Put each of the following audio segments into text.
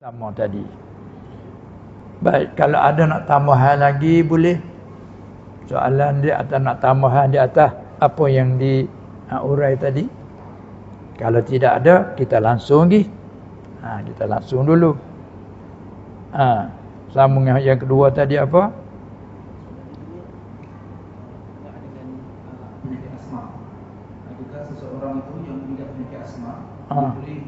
sama tadi. Baik, kalau ada nak tambahan lagi boleh. Soalan dia atau nak tambahan di atas apa yang di urai tadi. Kalau tidak ada, kita langsung pergi. Ha, kita langsung dulu. Ha, sambung yang kedua tadi apa? Ha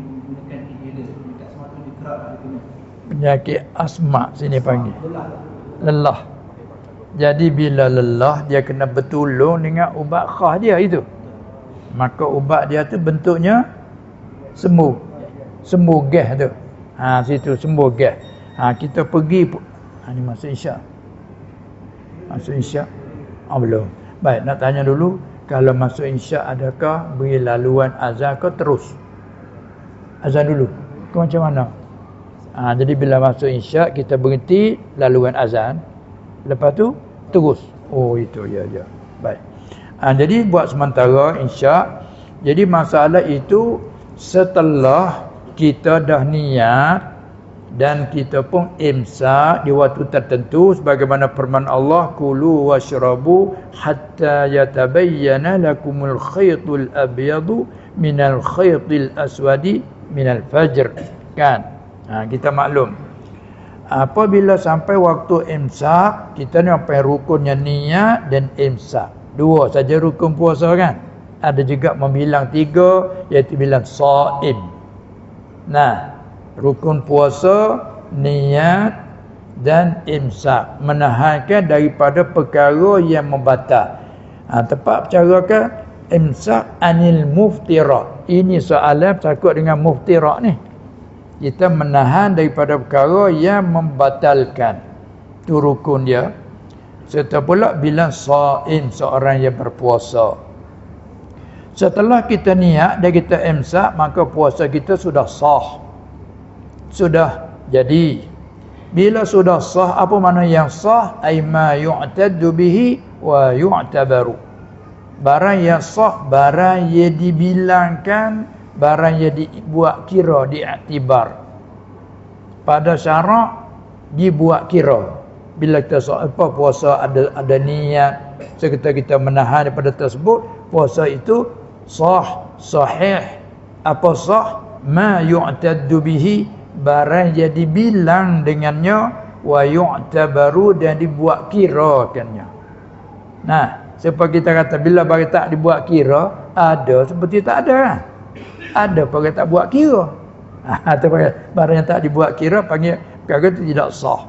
penyakit asma sini panggil. Lelah. Jadi bila lelah dia kena bertolong dengan ubat khas dia itu. Maka ubat dia tu bentuknya sembuh sembuh gas tu. Ha situ sembuh gas. Ha kita pergi ha ni masuk isyak. Masuk isyak. Oh, belum. Baik nak tanya dulu kalau masuk isyak adakah beri laluan azan ke terus? Azan dulu. Ke macam mana Ha, jadi bila masuk isyak kita berhenti laluan azan. Lepas tu terus. Oh itu ya ya. Baik. Ha, jadi buat sementara isyak. Jadi masalah itu setelah kita dah niat dan kita pun imsak di waktu tertentu sebagaimana firman Allah kulu washrabu hatta yatabayyana lakumul khaytul abyadu minal khaytil aswadi minal fajr kan Ha, kita maklum. Apabila sampai waktu imsak, kita ni apa rukunnya niat dan imsak. Dua saja rukun puasa kan? Ada juga membilang tiga, iaitu bilang sa'im. Nah, rukun puasa, niat dan imsak. Menahankan daripada perkara yang membatal. Ha, tepat cara ke? Imsak anil muftirak. Ini soalan takut dengan muftirak ni kita menahan daripada perkara yang membatalkan. Tu rukun dia. Serta pula bila saim seorang yang berpuasa. Setelah kita niat dan kita imsak maka puasa kita sudah sah. Sudah jadi. Bila sudah sah apa makna yang sah? Ay ma yu'taddu bihi wa yu'tabaru. Barang yang sah barang yang dibilangkan barang yang dibuat kira diiktibar pada syarak dibuat kira. Bila kita apa puasa ada ada niat seketika kita menahan daripada tersebut puasa itu sah sahih. Apa sah? Ma yu'taddu bihi barang yang dibilang dengannya wa yu'tabaru dan dibuat kirakannya nah sebab kita kata bila bagi tak dibuat kira ada seperti tak ada. kan ada pakai tak buat kira. Atau ha, barang yang tak dibuat kira panggil perkara itu tidak sah.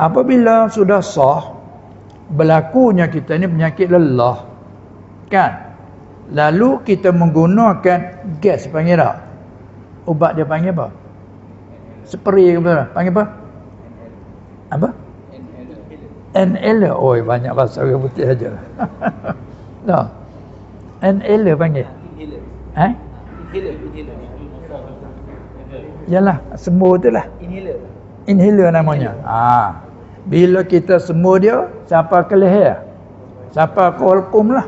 Apabila sudah sah berlakunya kita ni penyakit lelah. Kan? Lalu kita menggunakan gas panggil tak? Ubat dia panggil apa? Spray ke apa panggil apa? Apa? Inhaler oh banyak bahasa orang putih aja no inhaler panggil. Eh inhaler Yalah, sembuh tu lah. Inhaler. Inhaler namanya. Ha. Bila kita sembuh dia, siapa ke leher? Siapa ke holkum lah.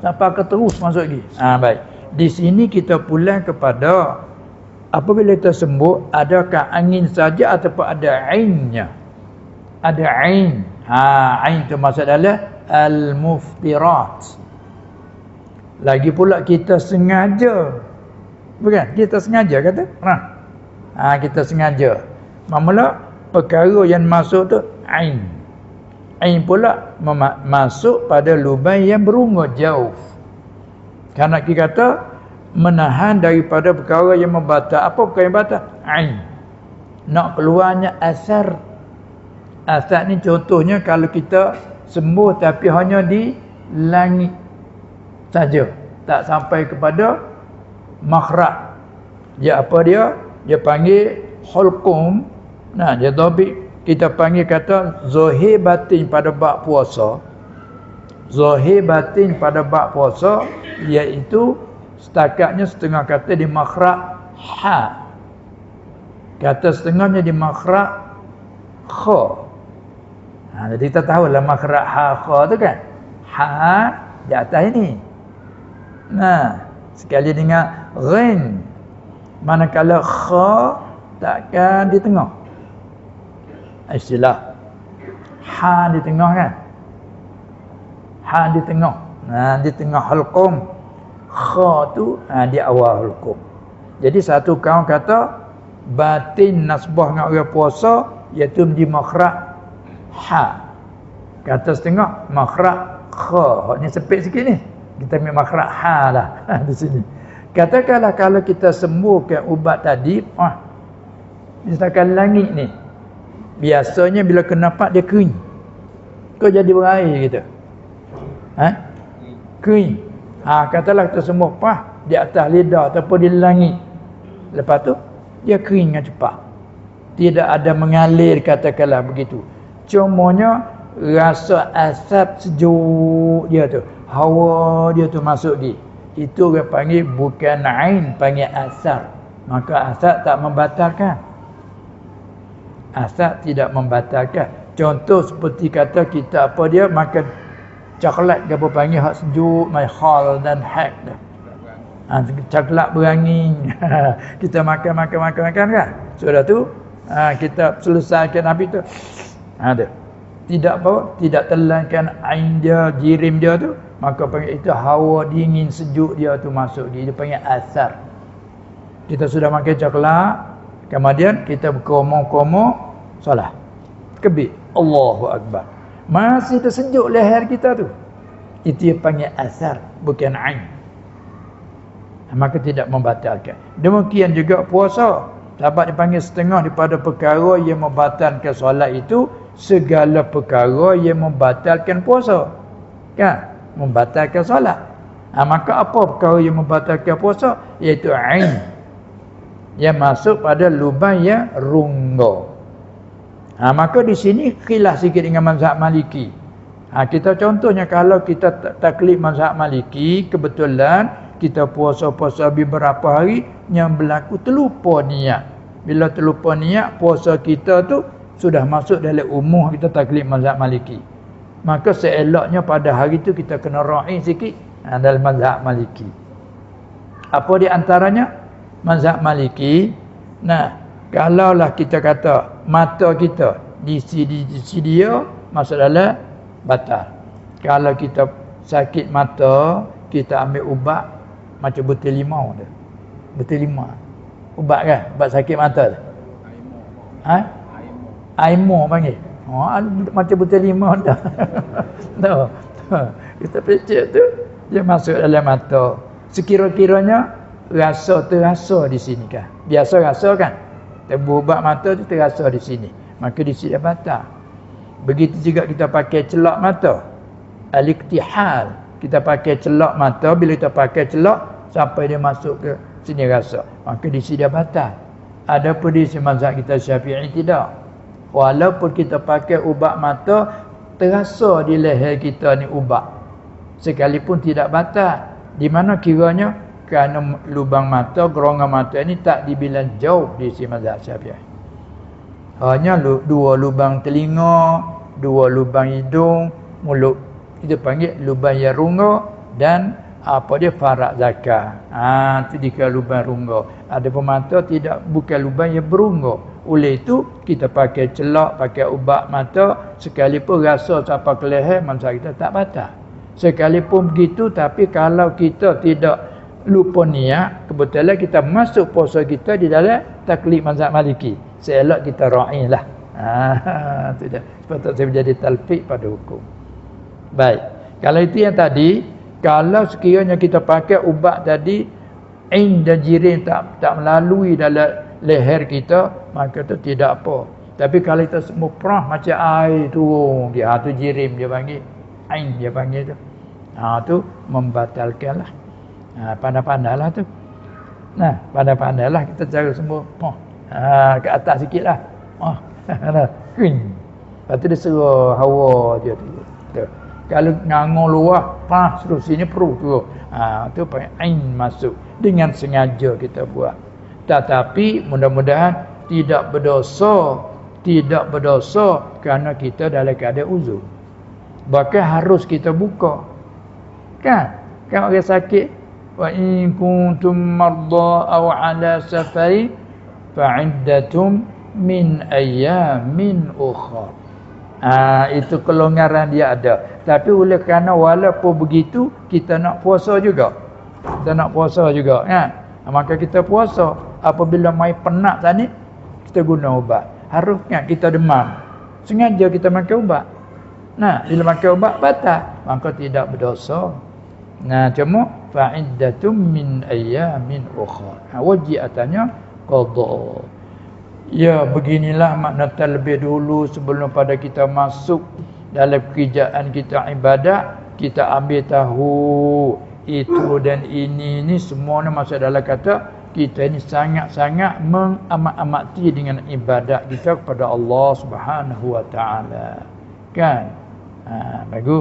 Siapa ke terus masuk lagi. Ha, baik. Di sini kita pulang kepada apabila kita sembuh, adakah angin saja ataupun ada ainnya? Ada ain. Ha, ain tu maksud adalah al-muftirat. Lagi pula kita sengaja Bukan? Kita sengaja kata. Nah. Ha, kita sengaja. Mamula perkara yang masuk tu ain. Ain pula masuk pada lubang yang berungut jauh. Karena kita kata menahan daripada perkara yang membatal. Apa perkara yang batal? Ain. Nak keluarnya asar. Asar ni contohnya kalau kita sembuh tapi hanya di langit saja. Tak sampai kepada makhraj. Dia apa dia? Dia panggil hulqum. Nah dia dhabit kita panggil kata zahir batin pada bab puasa. Zahir batin pada bab puasa iaitu setakatnya setengah kata di makhraj ha. Kata setengahnya di makhraj kha. Ha, jadi kita tahu lah makhraj ha kha tu kan? Ha di atas ini. Nah sekali dengan ghin. Manakala kha takkan di tengah. Istilah ha di tengah kan? Ha di tengah. Nah di tengah hulqum. Kha tu ha, di awal hulqum. Jadi satu kaum kata batin nasbah dengan orang puasa iaitu di makhraj ha. Kata setengah makhraj kha. Ni sepit sikit ni kita ambil makhraj ha lah di sini. Katakanlah kalau kita sembuhkan ubat tadi ah misalkan langit ni biasanya bila kena pak dia kering. Kau jadi berair gitu. Ha? Kering. Ha katalah kita sembuh pah di atas lidah ataupun di langit. Lepas tu dia kering dengan cepat. Tidak ada mengalir katakanlah begitu. Cumanya rasa asap sejuk dia tu. Hawa dia tu masuk di. Itu orang panggil bukan ain panggil asap maka asap tak membatalkan. Asap tidak membatalkan. Contoh seperti kata kita apa dia makan coklat ke apa panggil hak sejuk my hal dan hack dah. Ha, coklat berangin kita makan makan makan makan kan? Sudah tu ha, kita selesaikan habis tu. Ada. ha, tidak apa tidak telankan ain dia jirim dia tu maka panggil itu hawa dingin sejuk dia tu masuk dia, dia panggil asar. Kita sudah makan coklat kemudian kita berkomong-komong salah kebik Allahu akbar. Masih tersejuk leher kita tu. Itu dia panggil asar bukan ain. Maka tidak membatalkan. Demikian juga puasa. Dapat dipanggil setengah daripada perkara yang membatalkan solat itu segala perkara yang membatalkan puasa. Kan? Membatalkan solat. Ha, maka apa perkara yang membatalkan puasa? Iaitu ain. Yang masuk pada lubang yang rungga. Ha, maka di sini khilaf sikit dengan mazhab maliki. Ha, kita contohnya kalau kita taklid mazhab maliki, kebetulan kita puasa-puasa beberapa hari yang berlaku terlupa niat. Bila terlupa niat, puasa kita tu sudah masuk dalam umum kita taklid mazhab maliki. Maka seeloknya pada hari itu kita kena ra'i sikit ha, dalam mazhab maliki. Apa di antaranya? Mazhab maliki. Nah kalaulah kita kata mata kita di sini di sini dia masuk dalam batal. Kalau kita sakit mata kita ambil ubat macam betul limau tu. Betul limau. Ubat kan? Ubat sakit mata tu. Ha Aimo panggil. Ha macam butir lima dah. Dah. Kita pecek tu dia masuk dalam mata. Sekira-kiranya rasa terasa di sini kan. Biasa rasa kan. Tebu ubat mata tu terasa di sini. Maka di sini batal. Begitu juga kita pakai celak mata. Al-iktihal. Kita pakai celak mata bila kita pakai celak sampai dia masuk ke sini rasa. Maka di sini dia batal. Ada pun di sini mazhab kita Syafi'i tidak. Walaupun kita pakai ubat mata Terasa di leher kita ni ubat. Sekalipun tidak batal. Di mana kiranya Kerana lubang mata, gerongga mata ini Tak dibilang jauh di si mazhab syafi'i. Hanya dua lubang telinga Dua lubang hidung Mulut. Kita panggil lubang yang rungga Dan apa dia farak zakat ha, itu dikira lubang rungga ada pun mata tidak bukan lubang yang berungga oleh itu kita pakai celak, pakai ubat mata sekalipun rasa sampai ke leher masa kita tak batal. Sekalipun begitu tapi kalau kita tidak lupa niat, kebetulan kita masuk puasa kita di dalam taklid mazhab Maliki. Seelok kita ra'ilah. Ha, tidak. Sepatutnya saya menjadi talfiq pada hukum. Baik. Kalau itu yang tadi, kalau sekiranya kita pakai ubat tadi, in dan jirin tak tak melalui dalam leher kita maka tu tidak apa. Tapi kalau kita semua perah macam air turun dia ha, tu jirim dia panggil ain dia panggil tu. Ha tu membatalkan lah ha, pandai-pandai lah tu. Nah pandai-pandai lah kita cara semua. Perah ha, ke atas sikit lah oh, nah, queen lepas tu dia suruh hawa dia tu, kalau ngangong luar pas terus sini perut tu. Ha, tu panggil ain masuk. Dengan sengaja kita buat tetapi mudah-mudahan tidak berdosa tidak berdosa kerana kita dalam keadaan uzur. Bahkan harus kita buka. Kan? Kan orang sakit? Wa in kuntum marda aw ala safari fa'iddatum min ayyamin ukhra. Ha, itu kelonggaran dia ada. Tapi oleh kerana walaupun begitu kita nak puasa juga. Kita nak puasa juga kan? Ha, maka kita puasa apabila mai penat tadi kita guna ubat. Harusnya kita demam. Sengaja kita makan ubat. Nah bila makan ubat batal. Maka tidak berdosa. Nah cuma fa'iddatum min ayyamin ukhra. Ha, wajib atanya qada ya beginilah makna terlebih dulu sebelum pada kita masuk dalam kerjaan kita ibadat kita ambil tahu itu dan ini ni semua ni masuk dalam kata kita ni sangat-sangat mengamat-amati dengan ibadat kita kepada Allah Subhanahu wa taala. Kan? Ha bagus